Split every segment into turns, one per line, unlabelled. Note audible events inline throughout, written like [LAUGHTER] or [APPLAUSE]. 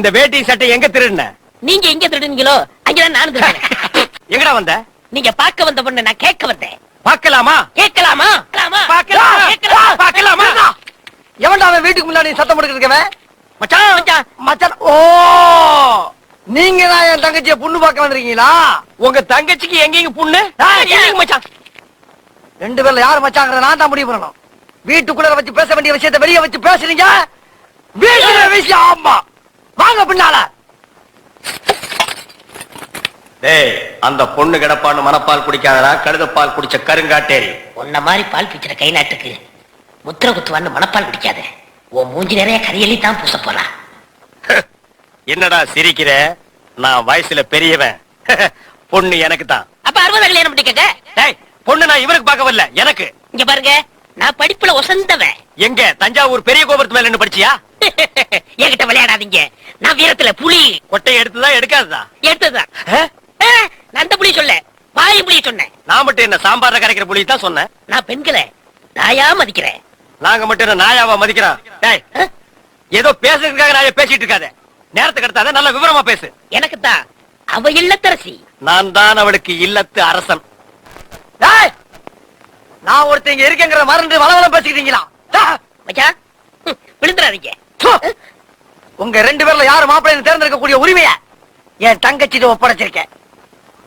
இந்த வேட்டி சட்டை எங்க திருடின?
நீங்க எங்க திருடுனீங்களோ அங்கதான் நானும் திருடுனேன். [LAUGHS]
எங்கடா வந்த?
நீங்க பார்க்க வந்த பொண்ணு நான் கேட்க வந்தேன்.
பார்க்கலாமா?
கேட்கலாமா?
பார்க்கலாமா?
கேட்கலாமா?
பார்க்கலாமா?
எவன்டா அவன் வீட்டுக்கு முன்னாடி சத்தம் போட்டுக்கிட்டு
மச்சான்
மச்சான்,
மச்சான் ஓ! நீங்க தான் என் தங்கச்சிய பொண்ணு பார்க்க வந்திருக்கீங்களா?
உங்க தங்கச்சிக்கு எங்கெங்க புண்ணு? மச்சான்?
ரெண்டு பேர்ல யாரு மச்சாங்கிறத நான் தான் முடிவு பண்ணணும். வீட்டுக்குள்ள வச்சு பேச வேண்டிய விஷயத்தை வெளியே வச்சு பேசுறீங்க? வீட்டுல விஷயம் ஆமா. வாங்க பின்னால.
டேய் அந்த பொண்ணு கிடப்பான்னு மனப்பால் குடிக்காதடா கழுதப்பால் குடிச்ச கருங்காட்டேரி.
உன்ன மாதிரி பால் பிச்சுற கை நாட்டுக்கு முத்திர குத்துவான்னு மனப்பால் குடிக்காத. உன் மூஞ்சி நிறைய கரியலி தான் பூச போறா.
என்னடா சிரிக்கிற? நான் வயசுல பெரியவன். பொண்ணு எனக்கு தான்.
அப்ப அறுபது கல்யாணம் பண்ணிக்கங்க
டேய் பொண்ணு நான் இவருக்கு பார்க்க வரல எனக்கு.
இங்க பாருங்க நான் படிப்புல ஒசந்தவன்.
எங்க தஞ்சாவூர் பெரிய கோபுரத்து மேல நின்னு படிச்சியா? [LAUGHS]
என்கிட்ட விளையாடாதீங்க. நான் வீரத்துல புலி.
கொட்டை எடுத்துதான் எடுக்காததா?
எடுத்ததுதான் நான் அந்த புலி சொல்ல. வாய் புலி சொன்னேன்.
நான் மட்டும் என்ன சாம்பார்ல கரைக்கிற புலி தான் சொன்னேன்.
நான் பெண்களை நாயா மதிக்கிறேன்.
நாங்க மட்டும் என்ன நாயாவா மதிக்கிறோம்? ஏதோ பேசுறதுக்காக நாய பேசிட்டு இருக்காத. நேரத்துக்கு எடுத்தாத நல்ல விவரமா பேசு.
எனக்கு தான் அவ இல்லத்தரசி.
நான் தான் அவளுக்கு இல்லத்து அரசன்.
நான் ஒருத்தங்க இருக்கேங்கிற மறந்து வளவளம் பேசிக்கிட்டீங்களா? டா. உங்க ரெண்டு பேர்ல யாரு மாப்பிள்ளைன்னு தேர்ந்தெடுக்கக்கூடிய உரிமைய என் தங்கச்சிட்டு ஒப்படைச்சிருக்கேன்.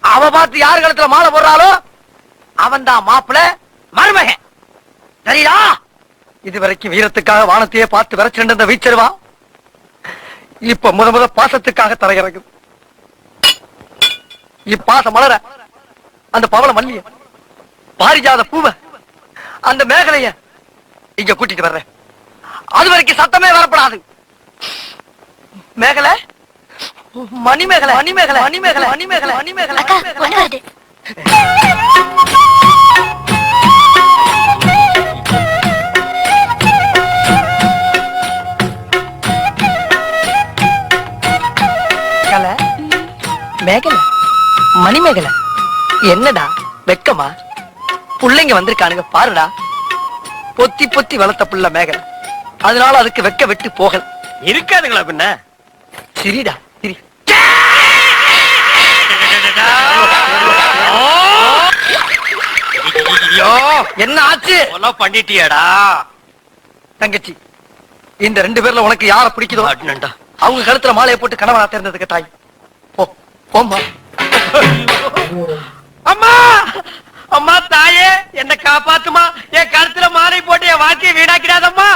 அவ பார்த்து யார் கழுத்துல மாலை போடுறாளோ அவன் தான் மாப்பிள்ள மருமகன். சரியா இதுவரைக்கும் வீரத்துக்காக வானத்தையே பார்த்து விரைச்சிருந்த வீச்சருவா இப்ப முத முத பாசத்துக்காக தரையிறங்குது இப்பாச மலர அந்த பவள மல்லிய பாரிஜாத பூவ அந்த மேகலைய இங்க கூட்டிட்டு வர்றேன். அது வரைக்கும் சத்தமே வரப்படாது. மேகலை? மணி மேகலை மணி மேகலை மணி மேகலை மணி மேகலை மணி மேகலை? மணி மேகலை என்னடா வெக்கமா? புள்ளைங்க வந்திருக்கானுங்க பாருடா. பொத்தி பொத்தி வளர்த்த புள்ள மேகலை. அதனால அதுக்கு வெக்க விட்டு போகல.
இருக்காதுங்களா பின்ன?
சிரிடா சிரி. என்ன ஆச்சு?
பண்ணிட்டியடா.
தங்கச்சி இந்த ரெண்டு பேர்ல உனக்கு யார பிடிக்குதோ?
அண்ணன்டா
அவங்க கழுத்துல மாலையை போட்டு கணவனா தேர்ந்ததுக்கு தாய். போ போம்மா.
அம்மா! அம்மா தாயே என்ன காப்பாத்துமா? என் கழுத்துல மாலை போட்டு என் வாழ்க்கையை வீணாக்கிடாதம்மா!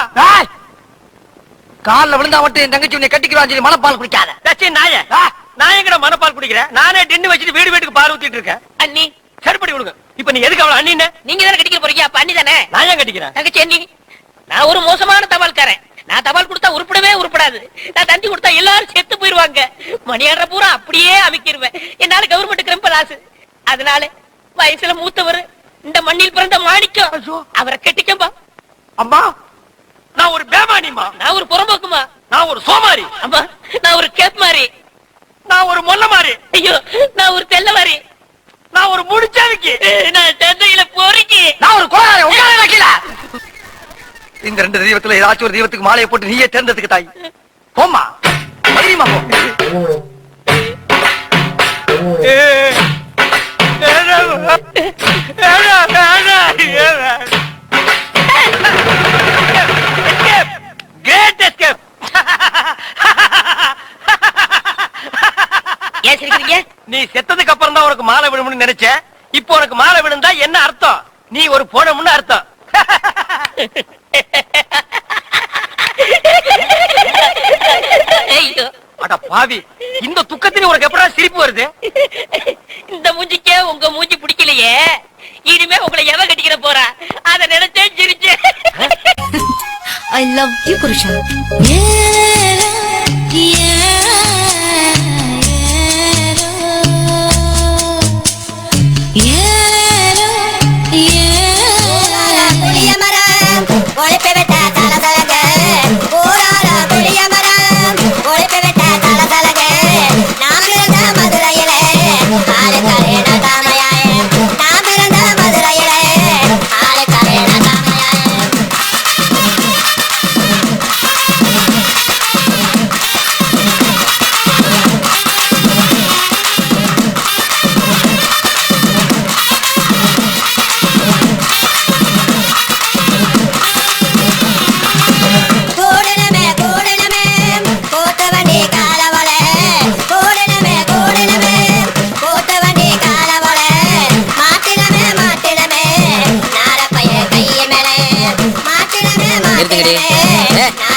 கால்ல விழுந்தா மட்டும் என் தங்கச்சி உன்னை கட்டிக்கிறான் சொல்லி மனப்பால் குடிக்காத.
தச்சி நாய நான் எங்கட மனப்பால் குடிக்கிறேன் நானே டின்னு வச்சுட்டு வீடு வீட்டுக்கு பால் ஊத்திட்டு இருக்கேன்.
அண்ணி.
சரிப்படி கொடுங்க. இப்ப நீ எதுக்கு அவளை அண்ணின்னு?
நீங்க தானே கட்டிக்க போறீங்க அப்ப அண்ணி தானே?
நான் ஏன் கட்டிக்கிறேன்?
தங்கச்சி அண்ணி நான் ஒரு மோசமான தபால்காரன். நான் தபால் கொடுத்தா உருப்படவே உருப்படாது. நான் தந்தி கொடுத்தா எல்லாரும் செத்து போயிருவாங்க. மணியாடுற பூரா அப்படியே அமைக்கிருவேன். என்னால கவர்மெண்ட்டுக்கு ரொம்ப லாஸ் அதனால வயசுல மூத்தவர் இந்த மண்ணில் பிறந்த மாணிக்கம். அவரை கட்டிக்கப்பா
அம்மா நான் ஒரு பேமானிமா
நான் ஒரு புறம்போக்குமா
நான் ஒரு சோமாரி.
அம்மா நான் ஒரு கேப் மாதிரி
நான் ஒரு மொல்ல மாறி
ஐயோ நான் ஒரு தெல்ல மாதிரி
நான் ஒரு முடிச்சாவிக்கு.
நான் தந்தையில போறீங்க
நான் ஒரு கோளாறு உட்கார வைக்கல இந்த ரெண்டு தெய்வத்துல ஏதாச்சும் ஒரு தெய்வத்துக்கு மாலையை போட்டு நீயே தேர்ந்ததுக்கு தாய். போம்மா. மகிமா போ.
அட பாவி இந்த துக்கத்திலே உனக்கு எப்படா சிரிப்பு வருது?
இந்த மூஞ்சிக்கே உங்க மூஞ்சி பிடிக்கலையே. இனிமே உங்களை எவ கட்டிக்கிற போறா? அத நினைச்சே சிரிச்சேன்
ஐ லவ் யூ புருஷா
புளிய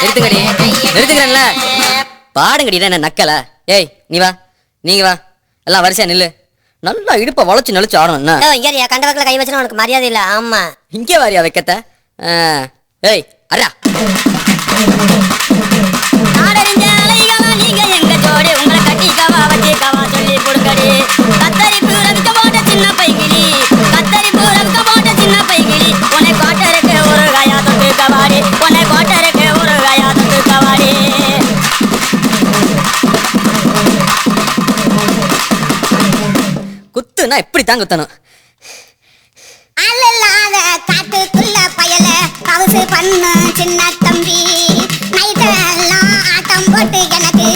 நிறுத்துங்கடி நிறுத்துக்கிறேன்ல. பாடுங்கடி என்ன நக்கல. ஏய் நீ வா. நீங்க வா. எல்லாம் வரிசையா நில்லு. நல்லா இடுப்பை வளைச்சு நெளிச்சு ஆடணும் என்ன?
இங்கே கண்டவக்கில் கை வச்சுனா உனக்கு மரியாதை இல்லை. ஆமா.
இங்கே வாரியா வைக்கத்த? ஏய் அரா இப்படி தாங்க குத்தணும்
அல்லல்லாத காட்டுக்குள்ள பயல சின்ன தம்பி. நைட்டெல்லாம் ஆட்டம் போட்டு எனக்கு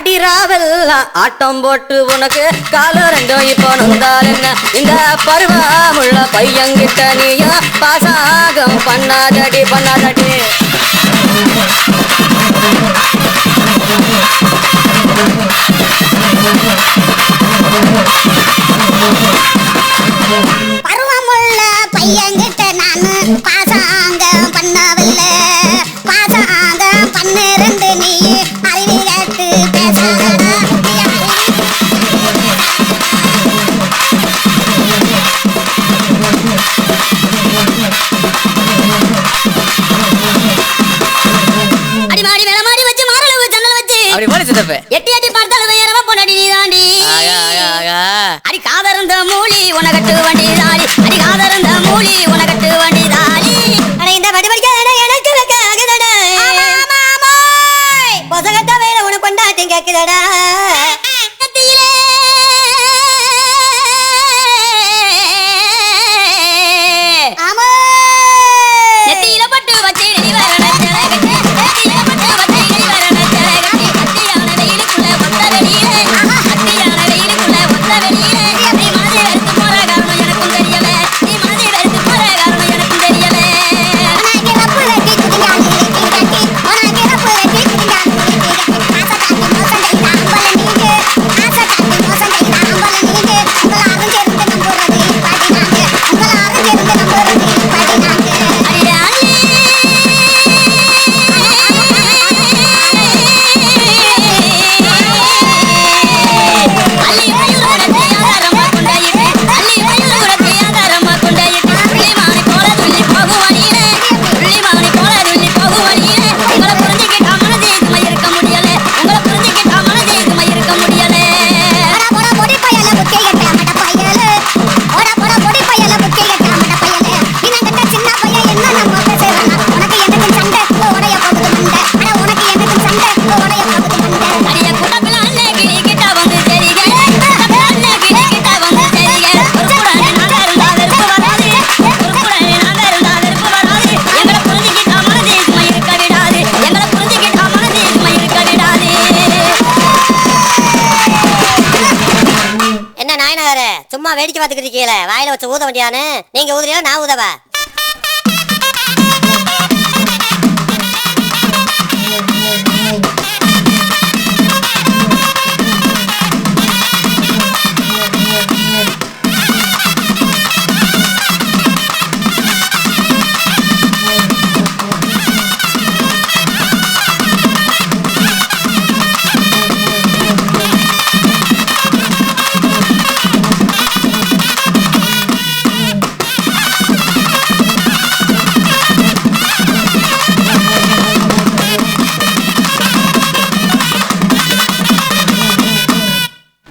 அடிராவல்ல ஆட்டம் போட்டு உனக்கு காலம் ரெண்டும் இப்போ நந்தால் என்ன? இந்த பருவமுள்ள பையங்கிட்ட நீயா பாசாகம் பண்ணாதடி பண்ணாதடி.
அடி ஆதரந்த மூலி உனக்கு சும்மா வேடிக்கை பார்த்துக்கிட்டு இருக்கீங்களே? வாயில வச்சு ஊத வேண்டியானு நீங்க ஊதுறீங்களா நான் ஊதவா?